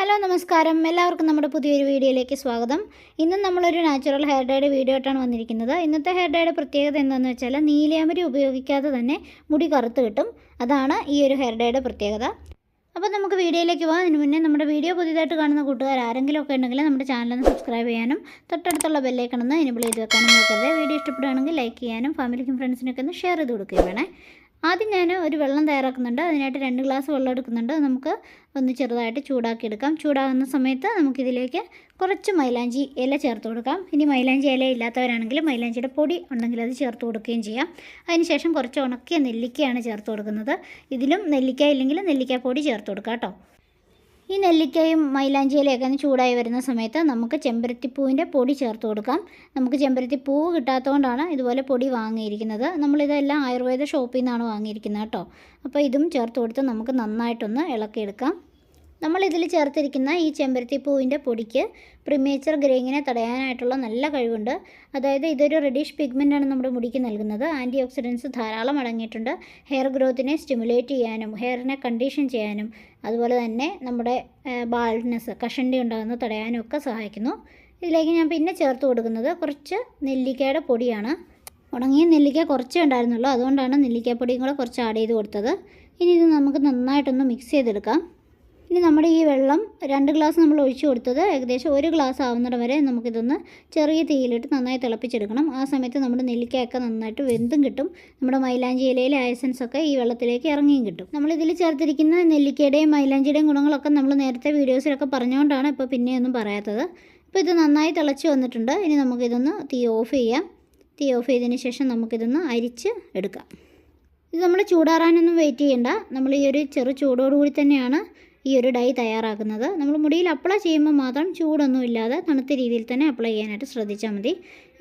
Hello നമസ്കാരം. എല്ലാവർക്കും നമ്മുടെ പുതിയൊരു വീഡിയോയിലേക്ക് സ്വാഗതം. ഇന്ന് നമ്മളൊരു നാച്ചുറൽ ഹെയർ ഡേയുടെ വീഡിയോ ആയിട്ടാണ് വന്നിരിക്കുന്നത്. ഇന്നത്തെ ഹെയർ ഡേയുടെ പ്രത്യേകത എന്താണെന്ന് വെച്ചാൽ നീലയാമരി ഉപയോഗിക്കാതെ തന്നെ മുടി കറുത്ത് കിട്ടും. അതാണ് ഈ ഒരു ഹെയർ ഡേയുടെ പ്രത്യേകത. അപ്പോൾ നമുക്ക് വീഡിയോയിലേക്ക് പോകാം. അതിന് മുന്നേ നമ്മുടെ വീഡിയോ പുതിയതായിട്ട് കാണുന്ന കൂട്ടുകാർ ആരെങ്കിലും ഒക്കെ ഉണ്ടെങ്കിൽ നമ്മുടെ ചാനലൊന്ന് സബ്സ്ക്രൈബ് ചെയ്യാനും തൊട്ടടുത്തുള്ള ബെല്ലേക്കണമെന്ന് എനബിൾ ചെയ്ത് വെക്കാനും നോക്കരുത് വീഡിയോ ഇഷ്ടപ്പെടുകയാണെങ്കിൽ ലൈക്ക് ചെയ്യാനും ഫാമിലിക്കും ഫ്രണ്ട്സിനൊക്കെ ഒന്ന് ഷെയർ ചെയ്ത് കൊടുക്കുകയും വേണേ. ആദ്യം ഞാൻ ഒരു വെള്ളം തയ്യാറാക്കുന്നുണ്ട്. അതിനായിട്ട് രണ്ട് ഗ്ലാസ് വെള്ളം എടുക്കുന്നുണ്ട്. നമുക്ക് ഒന്ന് ചെറുതായിട്ട് ചൂടാക്കി എടുക്കാം. ചൂടാകുന്ന സമയത്ത് നമുക്കിതിലേക്ക് കുറച്ച് മൈലാഞ്ചി ഇല ചേർത്ത് കൊടുക്കാം. ഇനി മൈലാഞ്ചി ഇല ഇല്ലാത്തവരാണെങ്കിൽ മൈലാഞ്ചിയുടെ പൊടി ഉണ്ടെങ്കിൽ അത് ചേർത്ത് കൊടുക്കുകയും ചെയ്യാം. അതിനുശേഷം കുറച്ച് ഉണക്കിയ നെല്ലിക്കയാണ് ചേർത്ത് കൊടുക്കുന്നത്. ഇതിലും നെല്ലിക്ക ഇല്ലെങ്കിൽ ചേർത്ത് കൊടുക്കാം കേട്ടോ. ഈ നെല്ലിക്കയും മൈലാഞ്ചിയിലൊക്കെ ചൂടായി വരുന്ന സമയത്ത് നമുക്ക് ചെമ്പരത്തിപ്പൂവിന്റെ പൊടി ചേർത്ത് കൊടുക്കാം. നമുക്ക് ചെമ്പരത്തിപ്പൂവ് കിട്ടാത്തതുകൊണ്ടാണ് ഇതുപോലെ പൊടി വാങ്ങിയിരിക്കുന്നത്. നമ്മളിതെല്ലാം ആയുർവേദ ഷോപ്പിൽ നിന്നാണ് വാങ്ങിയിരിക്കുന്നത് കേട്ടോ. അപ്പോൾ ഇതും ചേർത്ത് കൊടുത്ത് നമുക്ക് നന്നായിട്ടൊന്ന് ഇളക്കിയെടുക്കാം. നമ്മളിതിൽ ചേർത്തിരിക്കുന്ന ഈ ചെമ്പരത്തി പൂവിന്റെ പൊടിക്ക് പ്രിമേച്ചർ ഗ്രേയിങ്ങിനെ തടയാനായിട്ടുള്ള നല്ല കഴിവുണ്ട്. അതായത് ഇതൊരു റെഡിഷ് പിഗ്മെന്റാണ് നമ്മുടെ മുടിക്ക് നൽകുന്നത്. ആന്റി ഓക്സിഡൻസ് ധാരാളം അടങ്ങിയിട്ടുണ്ട്. ഹെയർ ഗ്രോത്തിനെ സ്റ്റിമുലേറ്റ് ചെയ്യാനും ഹെയറിനെ കണ്ടീഷൻ ചെയ്യാനും അതുപോലെ തന്നെ നമ്മുടെ ബാൾഡ്നെസ് കഷണ്ടി ഉണ്ടാകുന്നത് തടയാനും ഒക്കെ സഹായിക്കുന്നു. ഇതിലേക്ക് ഞാൻ പിന്നെ ചേർത്ത് കൊടുക്കുന്നത് കുറച്ച് നെല്ലിക്കയുടെ പൊടിയാണ്. ഉണങ്ങിയ നെല്ലിക്ക കുറച്ചേ ഉണ്ടായിരുന്നുള്ളൂ. അതുകൊണ്ടാണ് നെല്ലിക്കപ്പൊടിയും കൂടെ കുറച്ച് ആഡ് ചെയ്ത് കൊടുത്തത്. ഇനി ഇത് നമുക്ക് നന്നായിട്ടൊന്ന് മിക്സ് ചെയ്തെടുക്കാം. ഇനി നമ്മുടെ ഈ വെള്ളം രണ്ട് ഗ്ലാസ് നമ്മൾ ഒഴിച്ചു കൊടുത്തത് ഏകദേശം ഒരു ഗ്ലാസ് ആവുന്നിടം വരെ നമുക്കിതൊന്ന് ചെറിയ തീയിലിട്ട് നന്നായി തിളപ്പിച്ചെടുക്കണം. ആ സമയത്ത് നമ്മുടെ നെല്ലിക്കയൊക്കെ നന്നായിട്ട് വെന്തും കിട്ടും. നമ്മുടെ മൈലാഞ്ചി ഇലയിലെ ആയസൻസൊക്കെ ഈ വെള്ളത്തിലേക്ക് ഇറങ്ങിയും കിട്ടും. നമ്മളിതിൽ ചേർത്തിരിക്കുന്ന നെല്ലിക്കയുടെയും മൈലാഞ്ചിയുടെയും ഗുണങ്ങളൊക്കെ നമ്മൾ നേരത്തെ വീഡിയോസിലൊക്കെ പറഞ്ഞുകൊണ്ടാണ് ഇപ്പോൾ പിന്നെയൊന്നും പറയാത്തത്. ഇപ്പോൾ ഇത് നന്നായി തിളച്ച് വന്നിട്ടുണ്ട്. ഇനി നമുക്കിതൊന്ന് തീ ഓഫ് ചെയ്യാം. തീ ഓഫ് ചെയ്തതിന് ശേഷം നമുക്കിതൊന്ന് അരിച്ച് എടുക്കാം. ഇത് നമ്മൾ ചൂടാറാനൊന്നും വെയിറ്റ് ചെയ്യണ്ട. നമ്മൾ ഈ ഒരു ചെറു ചൂടോടുകൂടി തന്നെയാണ് ഈ ഒരു ഡൈ തയ്യാറാക്കുന്നത്. നമ്മൾ മുടിയിൽ അപ്ലൈ ചെയ്യുമ്പോൾ മാത്രം ചൂടൊന്നും ഇല്ലാതെ തണുത്ത രീതിയിൽ തന്നെ അപ്ലൈ ചെയ്യാനായിട്ട് ശ്രദ്ധിച്ചാൽ മതി.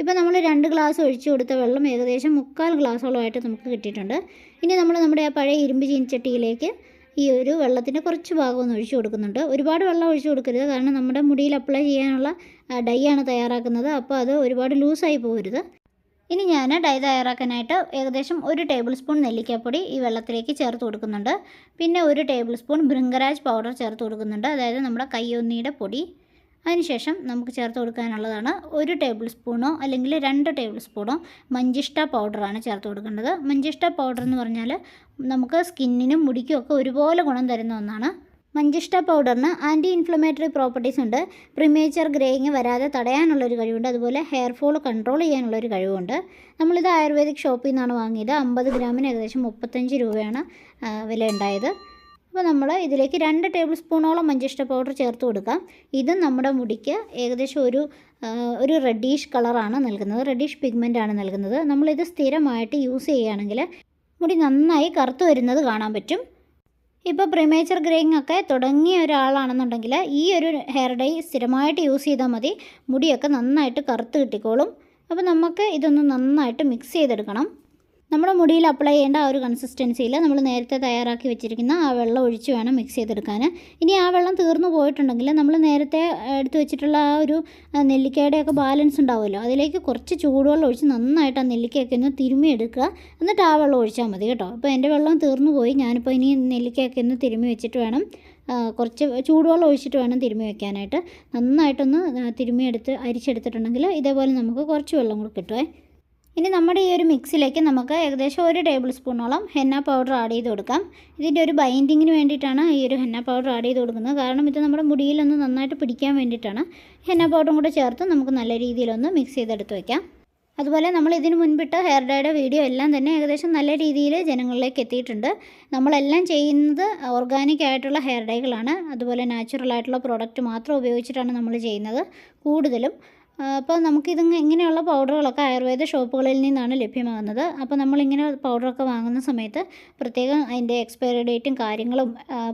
ഇപ്പോൾ നമ്മൾ രണ്ട് ഗ്ലാസ് ഒഴിച്ച് കൊടുത്ത വെള്ളം ഏകദേശം മുക്കാൽ ഗ്ലാസോളമായിട്ട് നമുക്ക് കിട്ടിയിട്ടുണ്ട്. ഇനി നമ്മൾ നമ്മുടെ ആ പഴയ ഇരുമ്പ് ചീനിച്ചട്ടിയിലേക്ക് ഈ ഒരു വെള്ളത്തിന്റെ കുറച്ച് ഭാഗം ഒന്ന് ഒഴിച്ചു കൊടുക്കുന്നുണ്ട്. ഒരുപാട് വെള്ളം ഒഴിച്ചു കൊടുക്കരുത്. കാരണം നമ്മുടെ മുടിയിൽ അപ്ലൈ ചെയ്യാനുള്ള ഡൈ ആണ് തയ്യാറാക്കുന്നത്. അപ്പോൾ അത് ഒരുപാട് ലൂസായി പോകരുത്. ഇനി ഞാൻ ഡൈ തയ്യാറാക്കാനായിട്ട് ഏകദേശം ഒരു ടേബിൾ സ്പൂൺ നെല്ലിക്കപ്പൊടി ഈ വെള്ളത്തിലേക്ക് ചേർത്ത് കൊടുക്കുന്നുണ്ട്. പിന്നെ ഒരു ടേബിൾ സ്പൂൺ ഭൃംഗരാജ് പൗഡർ ചേർത്ത് കൊടുക്കുന്നുണ്ട്. അതായത് നമ്മുടെ കയ്യൊന്നിയുടെ പൊടി. അതിനുശേഷം നമുക്ക് ചേർത്ത് കൊടുക്കാനുള്ളതാണ് ഒരു ടേബിൾ സ്പൂണോ അല്ലെങ്കിൽ രണ്ട് ടേബിൾ സ്പൂണോ മഞ്ചിഷ്ട പൗഡറാണ് ചേർത്ത് കൊടുക്കേണ്ടത്. മഞ്ചിഷ്ട പൗഡർ എന്ന് പറഞ്ഞാൽ നമുക്ക് സ്കിന്നിനും മുടിക്കും ഒക്കെ ഒരുപോലെ ഗുണം തരുന്ന ഒന്നാണ്. മഞ്ചിഷ്ട പൗഡറിന് ആന്റി ഇൻഫ്ലമേറ്ററി പ്രോപ്പർട്ടീസ് ഉണ്ട്. പ്രിമേച്ചർ ഗ്രേയിങ് വരാതെ തടയാനുള്ളൊരു കഴിവുണ്ട്. അതുപോലെ ഹെയർ ഫോൾ കൺട്രോൾ ചെയ്യാനുള്ളൊരു കഴിവുണ്ട്. നമ്മളിത് ആയുർവേദിക് ഷോപ്പിൽ നിന്നാണ് വാങ്ങിയത്. അമ്പത് ഗ്രാമിന് ഏകദേശം മുപ്പത്തഞ്ച് രൂപയാണ് വില ഉണ്ടായത് അപ്പോൾ നമ്മൾ ഇതിലേക്ക് രണ്ട് ടേബിൾ സ്പൂണോളം മഞ്ചിഷ്ട പൗഡർ ചേർത്ത് കൊടുക്കാം. ഇത് നമ്മുടെ മുടിക്ക് ഏകദേശം ഒരു ഒരു റെഡീഷ് കളറാണ് നൽകുന്നത്. റെഡീഷ് ആണ് നൽകുന്നത്. നമ്മളിത് സ്ഥിരമായിട്ട് യൂസ് ചെയ്യുകയാണെങ്കിൽ മുടി നന്നായി കറുത്ത് വരുന്നത് കാണാൻ പറ്റും. ഇപ്പോൾ പ്രിമേച്ചർ ഗ്രേയിങ് ഒക്കെ തുടങ്ങിയ ഒരാളാണെന്നുണ്ടെങ്കിൽ ഈ ഒരു ഹെയർ ഡൈ സ്ഥിരമായിട്ട് യൂസ് ചെയ്താൽ മതി. മുടിയൊക്കെ നന്നായിട്ട് കറുത്ത് കിട്ടിക്കോളും. അപ്പോൾ നമുക്ക് ഇതൊന്ന് നന്നായിട്ട് മിക്സ് ചെയ്തെടുക്കണം. നമ്മുടെ മുടിയിൽ അപ്ലൈ ചെയ്യേണ്ട ആ ഒരു കൺസിസ്റ്റൻസിയിൽ നമ്മൾ നേരത്തെ തയ്യാറാക്കി വെച്ചിരിക്കുന്ന ആ വെള്ളം ഒഴിച്ച് വേണം മിക്സ് ചെയ്തെടുക്കാൻ ഇനി ആ വെള്ളം തീർന്നു പോയിട്ടുണ്ടെങ്കിൽ നമ്മൾ നേരത്തെ എടുത്തു വെച്ചിട്ടുള്ള ആ ഒരു നെല്ലിക്കയുടെയൊക്കെ ബാലൻസ് ഉണ്ടാവുമല്ലോ. അതിലേക്ക് കുറച്ച് ചൂടുവെള്ളം ഒഴിച്ച് നന്നായിട്ട് ആ നെല്ലിക്കയൊക്കെ ഒന്ന് തിരുമ്മി എടുക്കുക. എന്നിട്ട് ആ വെള്ളം ഒഴിച്ചാൽ മതി കേട്ടോ. അപ്പോൾ എന്റെ വെള്ളം തീർന്നു പോയി. ഞാനിപ്പോൾ ഇനി നെല്ലിക്കയൊക്കെ ഒന്ന് തിരുമ്മി വെച്ചിട്ട് വേണം കുറച്ച് ചൂടുവെള്ളം ഒഴിച്ചിട്ട് വേണം തിരുമ്മി വെക്കാനായിട്ട്. നന്നായിട്ടൊന്ന് തിരുമ്മി എടുത്ത് അരിച്ചെടുത്തിട്ടുണ്ടെങ്കിൽ ഇതേപോലെ നമുക്ക് കുറച്ച് വെള്ളം കൂടെ കിട്ടുമേ ഇനി നമ്മുടെ ഈ ഒരു മിക്സിലേക്ക് നമുക്ക് ഏകദേശം ഒരു ടേബിൾ സ്പൂണോളം ഹെന്ന പൗഡർ ആഡ് ചെയ്ത് കൊടുക്കാം. ഇതിന്റെ ഒരു ബൈൻഡിങ്ങിന് വേണ്ടിയിട്ടാണ് ഈ ഒരു ഹെന്ന പൗഡർ ആഡ് ചെയ്ത് കൊടുക്കുന്നത്. കാരണം ഇത് നമ്മുടെ മുടിയിലൊന്ന് നന്നായിട്ട് പിടിക്കാൻ വേണ്ടിയിട്ടാണ്. ഹെന്ന പൗഡറും കൂടെ ചേർത്ത് നമുക്ക് നല്ല രീതിയിലൊന്ന് മിക്സ് ചെയ്തെടുത്ത് വയ്ക്കാം അതുപോലെ നമ്മൾ ഇതിന് മുൻപിട്ട് ഹെയർ ഡൈയുടെ വീഡിയോ എല്ലാം തന്നെ ഏകദേശം നല്ല രീതിയിൽ ജനങ്ങളിലേക്ക് എത്തിയിട്ടുണ്ട്. നമ്മളെല്ലാം ചെയ്യുന്നത് ഓർഗാനിക് ആയിട്ടുള്ള ഹെയർ ഡൈകളാണ്. അതുപോലെ നാച്ചുറൽ ആയിട്ടുള്ള പ്രോഡക്റ്റ് മാത്രം ഉപയോഗിച്ചിട്ടാണ് നമ്മൾ ചെയ്യുന്നത്. കൂടുതലും അപ്പോൾ നമുക്കിത് ഇങ്ങനെയുള്ള പൗഡറുകളൊക്കെ ആയുർവേദ ഷോപ്പുകളിൽ നിന്നാണ് ലഭ്യമാകുന്നത്. അപ്പോൾ നമ്മളിങ്ങനെ പൗഡറൊക്കെ വാങ്ങുന്ന സമയത്ത് പ്രത്യേകം അതിന്റെ എക്സ്പയറി ഡേറ്റും കാര്യങ്ങളും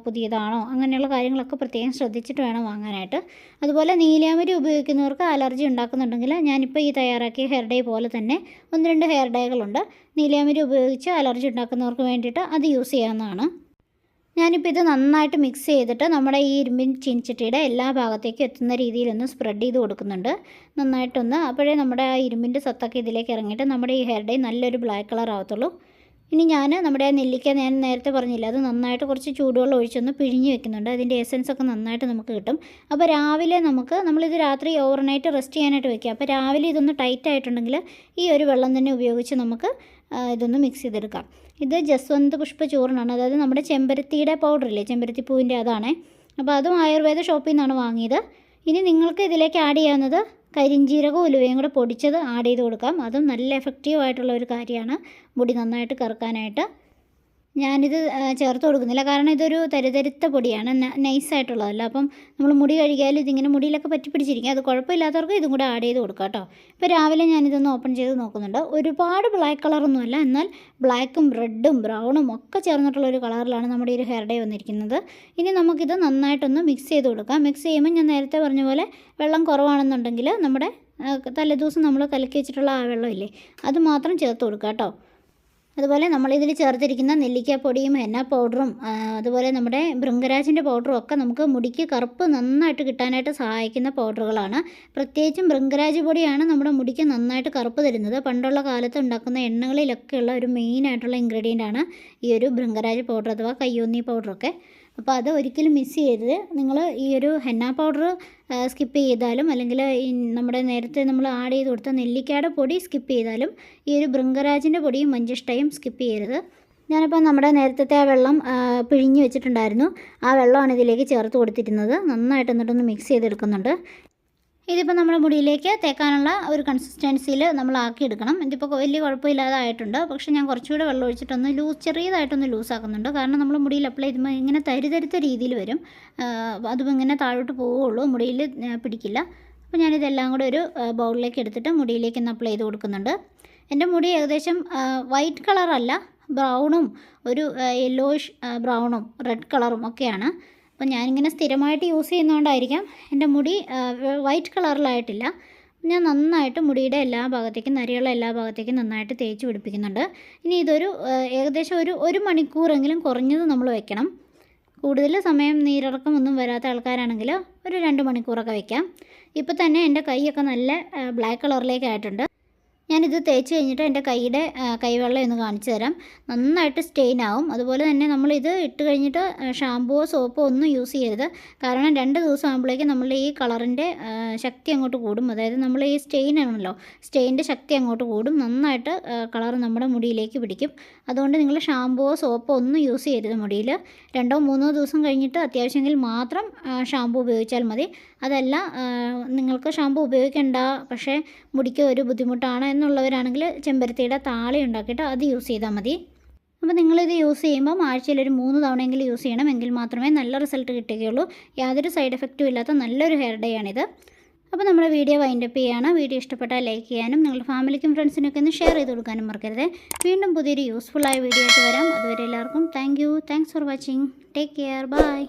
പുതിയതാണോ അങ്ങനെയുള്ള കാര്യങ്ങളൊക്കെ പ്രത്യേകം ശ്രദ്ധിച്ചിട്ട് വേണം വാങ്ങാനായിട്ട്. അതുപോലെ നീലാമരി ഉപയോഗിക്കുന്നവർക്ക് അലർജി ഉണ്ടാക്കുന്നുണ്ടെങ്കിൽ ഞാനിപ്പോൾ ഈ തയ്യാറാക്കിയ ഹെയർ ഡേ പോലെ തന്നെ ഒന്ന് രണ്ട് ഹെയർ ഡേകളുണ്ട് നീലാമരി ഉപയോഗിച്ച് അലർജി ഉണ്ടാക്കുന്നവർക്ക് വേണ്ടിയിട്ട് അത് യൂസ് ചെയ്യാവുന്നതാണ്. ഞാനിപ്പോൾ ഇത് നന്നായിട്ട് മിക്സ് ചെയ്തിട്ട് നമ്മുടെ ഈ ഇരുമ്പിൻ ചീനിച്ചട്ടിയുടെ എല്ലാ ഭാഗത്തേക്കും എത്തുന്ന രീതിയിലൊന്ന് സ്പ്രെഡ് ചെയ്ത് കൊടുക്കുന്നുണ്ട്. നന്നായിട്ടൊന്ന് അപ്പോഴേ നമ്മുടെ ആ ഇരുമ്പിന്റെ സത്തൊക്കെ ഇതിലേക്ക് ഇറങ്ങിയിട്ട് നമ്മുടെ ഈ ഹെയർ നല്ലൊരു ബ്ലാക്ക് കളർ ആവത്തുള്ളൂ. ഇനി ഞാൻ നമ്മുടെ നെല്ലിക്ക ഞാൻ നേരത്തെ പറഞ്ഞില്ല അത് നന്നായിട്ട് കുറച്ച് ചൂടുവെള്ളം ഒഴിച്ചൊന്ന് പിഴിഞ്ഞ് വെക്കുന്നുണ്ട്. അതിന്റെ എസൻസ് ഒക്കെ നന്നായിട്ട് നമുക്ക് കിട്ടും. അപ്പോൾ രാവിലെ നമുക്ക് നമ്മളിത് രാത്രി ഓവർനൈറ്റ് റെസ്റ്റ് ചെയ്യാനായിട്ട് വെക്കുക അപ്പോൾ രാവിലെ ഇതൊന്ന് ടൈറ്റ് ആയിട്ടുണ്ടെങ്കിൽ ഈ ഒരു വെള്ളം തന്നെ ഉപയോഗിച്ച് നമുക്ക് ഇതൊന്ന് മിക്സ് ചെയ്തെടുക്കാം. ഇത് ജസ്വന്ത് പുഷ്പ ചൂർണമാണ് അതായത് നമ്മുടെ ചെമ്പരത്തിയുടെ പൗഡർ ഇല്ലേ ചെമ്പരത്തി പൂവിന്റെ അതാണ്. അപ്പോൾ അതും ആയുർവേദ ഷോപ്പിൽ നിന്നാണ് വാങ്ങിയത്. ഇനി നിങ്ങൾക്ക് ഇതിലേക്ക് ആഡ് ചെയ്യാവുന്നത് കരിഞ്ജീരകവും ഉലുവയും കൂടെ പൊടിച്ചത് ആഡ് ചെയ്ത് കൊടുക്കാം. അതും നല്ല എഫക്റ്റീവ് ആയിട്ടുള്ള ഒരു കാര്യമാണ്. മുടി നന്നായിട്ട് കറുക്കാനായിട്ട്. ഞാനിത് ചേർത്ത് കൊടുക്കുന്നില്ല. കാരണം ഇതൊരു തരിതരുത്ത പൊടിയാണ്. നൈസായിട്ടുള്ളതല്ല. അപ്പം നമ്മൾ മുടി കഴുകിയാലും ഇതിങ്ങനെ മുടിയിലൊക്കെ പറ്റി പിടിച്ചിരിക്കും. അത് കുഴപ്പമില്ലാത്തവർക്ക് ഇതും കൂടെ ആഡ് ചെയ്ത് കൊടുക്കാം കേട്ടോ. ഇപ്പോൾ രാവിലെ ഞാനിതൊന്ന് ഓപ്പൺ ചെയ്ത് നോക്കുന്നുണ്ട്. ഒരുപാട് ബ്ലാക്ക് കളറൊന്നുമല്ല. എന്നാൽ ബ്ലാക്കും റെഡും ബ്രൗണും ഒക്കെ ചേർന്നിട്ടുള്ള ഒരു കളറിലാണ് നമ്മുടെ ഒരു ഹെയർ ഡേ വന്നിരിക്കുന്നത്. ഇനി നമുക്കിത് നന്നായിട്ടൊന്ന് മിക്സ് ചെയ്ത് കൊടുക്കാം. മിക്സ് ചെയ്യുമ്പോൾ ഞാൻ നേരത്തെ പറഞ്ഞ പോലെ വെള്ളം കുറവാണെന്നുണ്ടെങ്കിൽ നമ്മുടെ തലേദിവസം നമ്മൾ കലക്കി വെച്ചിട്ടുള്ള ആ വെള്ളമില്ലേ അത് മാത്രം ചേർത്ത് കൊടുക്കുക കേട്ടോ. അതുപോലെ നമ്മളിതിൽ ചേർത്തിരിക്കുന്ന നെല്ലിക്കാപ്പൊടിയും എന്ന പൗഡറും അതുപോലെ നമ്മുടെ ഭൃംഗരാജിന്റെ പൗഡറും ഒക്കെ നമുക്ക് മുടിക്ക് കറുപ്പ് നന്നായിട്ട് കിട്ടാനായിട്ട് സഹായിക്കുന്ന പൗഡറുകളാണ് പ്രത്യേകിച്ചും ഭൃംഗരാജ് പൊടിയാണ് നമ്മുടെ മുടിക്ക് നന്നായിട്ട് കറുപ്പ് തരുന്നത്. പണ്ടുള്ള കാലത്ത് ഉണ്ടാക്കുന്ന എണ്ണകളിലൊക്കെയുള്ള ഒരു മെയിൻ ആയിട്ടുള്ള ഇൻഗ്രീഡിയന്റ് ആണ് ഈ ഒരു ഭൃംഗരാജ് പൗഡർ അഥവാ കയ്യോന്നി പൗഡറൊക്കെ അപ്പോൾ അത് ഒരിക്കലും മിസ് ചെയ്യരുത്. നിങ്ങൾ ഈ ഒരു ഹെന്ന പൗഡർ സ്കിപ്പ് ചെയ്താലും അല്ലെങ്കിൽ നമ്മുടെ നേരത്തെ നമ്മൾ ആഡ് ചെയ്ത് കൊടുത്ത നെല്ലിക്കയുടെ പൊടി സ്കിപ്പ് ചെയ്താലും ഈ ഒരു ബൃങ്കരാജിന്റെ പൊടിയും മഞ്ചിഷ്ടയും സ്കിപ്പ് ചെയ്യരുത്. ഞാനിപ്പോൾ നമ്മുടെ നേരത്തെ ആ വെള്ളം പിഴിഞ്ഞ് വെച്ചിട്ടുണ്ടായിരുന്നു. ആ വെള്ളമാണ് ഇതിലേക്ക് ചേർത്ത് കൊടുത്തിരുന്നത്. നന്നായിട്ട് എന്നിട്ടൊന്ന് മിക്സ് ചെയ്തെടുക്കുന്നുണ്ട്. ഇതിപ്പോൾ നമ്മുടെ മുടിയിലേക്ക് തേക്കാനുള്ള ഒരു കൺസിസ്റ്റൻസിയിൽ നമ്മൾ ആക്കി ആക്കിയെടുക്കണം ഇതിപ്പോൾ വലിയ കുഴപ്പമില്ലാതെ ആയിട്ടുണ്ട് പക്ഷേ ഞാൻ കുറച്ചുകൂടെ വെള്ളം ഒഴിച്ചിട്ടൊന്ന് ലൂസ് ചെറിയതായിട്ടൊന്ന് ലൂസ് ആക്കുന്നുണ്ട് കാരണം നമ്മൾ മുടിയിൽ അപ്ലൈ ചെയ്യുമ്പോൾ ഇങ്ങനെ തരിതരിത്ത രീതിയിൽ വരും. അതും ഇങ്ങനെ താഴോട്ട് പോവുള്ളൂ. മുടിയിൽ പിടിക്കില്ല. അപ്പോൾ ഞാനിതെല്ലാം കൂടെ ഒരു ബൗളിലേക്ക് എടുത്തിട്ട് മുടിയിലേക്ക് ഒന്ന് അപ്ലൈ ചെയ്ത് കൊടുക്കുന്നുണ്ട്. എന്റെ മുടി ഏകദേശം വൈറ്റ് കളറല്ല ബ്രൗണും ഒരു യെല്ലോയിഷ് ബ്രൗണും റെഡ് കളറും ഒക്കെയാണ്. അപ്പോൾ ഞാനിങ്ങനെ സ്ഥിരമായിട്ട് യൂസ് ചെയ്യുന്നതുകൊണ്ടായിരിക്കാം എന്റെ മുടി വൈറ്റ് കളറിലായിട്ടില്ല. ഞാൻ നന്നായിട്ട് മുടിയുടെ എല്ലാ ഭാഗത്തേക്കും നരിയുള്ള എല്ലാ ഭാഗത്തേക്കും നന്നായിട്ട് തേച്ച് പിടിപ്പിക്കുന്നുണ്ട്. ഇനി ഇതൊരു ഏകദേശം ഒരു ഒരു മണിക്കൂറെങ്കിലും കുറഞ്ഞത് നമ്മൾ വെക്കണം. കൂടുതൽ സമയം നീരിറക്കമൊന്നും വരാത്ത ആൾക്കാരാണെങ്കിൽ ഒരു രണ്ട് മണിക്കൂറൊക്കെ വെക്കാം. ഇപ്പോൾ തന്നെ എന്റെ കൈയൊക്കെ നല്ല ബ്ലാക്ക് കളറിലേക്ക് ആയിട്ടുണ്ട്. ഞാനിത് തേച്ച് കഴിഞ്ഞിട്ട് എന്റെ കൈയുടെ കൈവെള്ളം ഒന്ന് കാണിച്ചു തരാം. നന്നായിട്ട് സ്റ്റെയിൻ ആവും. അതുപോലെ തന്നെ നമ്മളിത് ഇട്ട് കഴിഞ്ഞിട്ട് ഷാമ്പുവോ സോപ്പോ ഒന്നും യൂസ് ചെയ്യരുത്. കാരണം രണ്ട് ദിവസം ആകുമ്പോഴേക്കും നമ്മൾ ഈ കളറിന്റെ ശക്തി അങ്ങോട്ട് കൂടും. അതായത് നമ്മൾ ഈ സ്റ്റെയിൻ ആണല്ലോ സ്റ്റെയിന്റെ ശക്തി അങ്ങോട്ട് കൂടും. നന്നായിട്ട് കളർ നമ്മുടെ മുടിയിലേക്ക് പിടിക്കും. അതുകൊണ്ട് നിങ്ങൾ ഷാമ്പുവോ സോപ്പോ ഒന്നും യൂസ് ചെയ്യരുത് മുടിയിൽ. രണ്ടോ മൂന്നോ ദിവസം കഴിഞ്ഞിട്ട് അത്യാവശ്യമെങ്കിൽ മാത്രം ഷാമ്പു ഉപയോഗിച്ചാൽ മതി. അതല്ല നിങ്ങൾക്ക് ഷാമ്പു ഉപയോഗിക്കേണ്ട. പക്ഷേ മുടിക്ക് ഒരു ബുദ്ധിമുട്ടാണ് എന്നുള്ളവരാണെങ്കിൽ ചെമ്പരത്തിയുടെ താളി ഉണ്ടാക്കിയിട്ട് അത് യൂസ് ചെയ്താൽ മതി. അപ്പോൾ നിങ്ങളിത് യൂസ് ചെയ്യുമ്പോൾ ആഴ്ചയിൽ ഒരു മൂന്ന് തവണയെങ്കിലും യൂസ് ചെയ്യണം. എങ്കിൽ മാത്രമേ നല്ല റിസൾട്ട് കിട്ടുകയുള്ളൂ. യാതൊരു സൈഡ് എഫക്റ്റും ഇല്ലാത്ത നല്ലൊരു ഹെയർ ഡേ ആണിത്. അപ്പോൾ നമ്മുടെ വീഡിയോ വൈൻഡപ്പ് ചെയ്യാണ്. വീഡിയോ ഇഷ്ടപ്പെട്ടാൽ ലൈക്ക് ചെയ്യാനും നിങ്ങളുടെ ഫാമിലിക്കും ഫ്രണ്ട്സിനൊക്കെ ഒന്ന് ഷെയർ ചെയ്ത് കൊടുക്കാനും മറക്കരുത്. വീണ്ടും പുതിയൊരു യൂസ്ഫുൾ ആയ വീഡിയോ ആയിട്ട് വരാം. അതുവരെ എല്ലാവർക്കും thank you thanks for watching take care bye